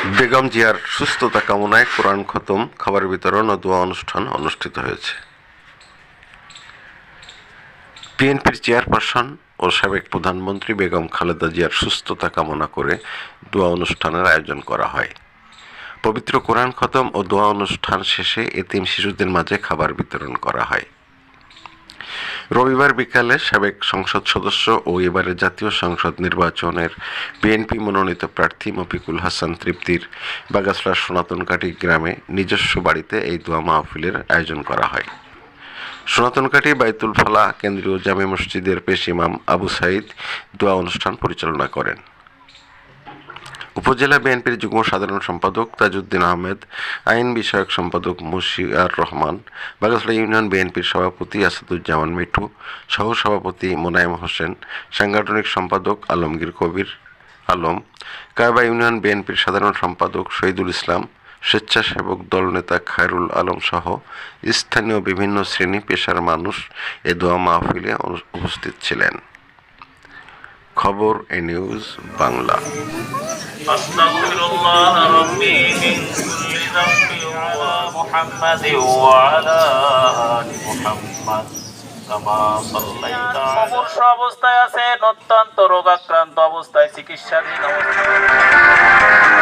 বেগম জিয়ার সুস্থতা কামনায় কোরআন খতম, খাবার বিতরণ ও দোয়া অনুষ্ঠান অনুষ্ঠিত হয়েছে। বিএনপির চেয়ারপারসন ও সাবেক প্রধানমন্ত্রী বেগম খালেদা জিয়ার সুস্থতা কামনা করে দোয়া অনুষ্ঠানের আয়োজন করা হয়। পবিত্র কোরআন খতম ও দোয়া অনুষ্ঠান শেষে এতিম শিশুদের মাঝে খাবার বিতরণ করা হয়। রবিবার বিকালে সাবেক সংসদ সদস্য ও এবারের জাতীয় সংসদ নির্বাচনের বিএনপি মনোনীত প্রার্থী মফিকুল হাসান তৃপ্তির বাগাসলার সনাতনকাটি গ্রামে নিজস্ব বাড়িতে এই দোয়া মাহফিলের আয়োজন করা হয়। সনাতনকাটি বাইতুল ফলা কেন্দ্রীয় জামে মসজিদের পেশ ইমাম আবু সাইদ দোয়া অনুষ্ঠান পরিচালনা করেন। উপজেলা বিএনপির যুগ্ম সাধারণ সম্পাদক তাজউদ্দিন আহমেদ, আইন বিষয়ক সম্পাদক মুশিয়ার রহমান বাগাসলা ইউনিয়ন বিএনপির সভাপতি আসাদুজ্জামান মিঠু সহ সভাপতি মোনায়েম হোসেন, সাংগঠনিক সম্পাদক আলমগীর কবির আলম কায়বা ইউনিয়ন বিএনপির সাধারণ সম্পাদক শহীদুল ইসলাম, স্বেচ্ছাসেবক দল নেতা খায়রুল আলম সহ স্থানীয় বিভিন্ন শ্রেণি পেশার মানুষ এ দোয়া মাহফিলে উপস্থিত ছিলেন। খবর এ নিউজ বাংলা أستغفر الله ربي من كل ذنب ومحمد وعلى آل محمد كما صليت মুমূর্ষ অবস্থায় আছেন অত্যন্ত রোগাক্রান্ত অবস্থায় চিকিৎসাধীন অবস্থায়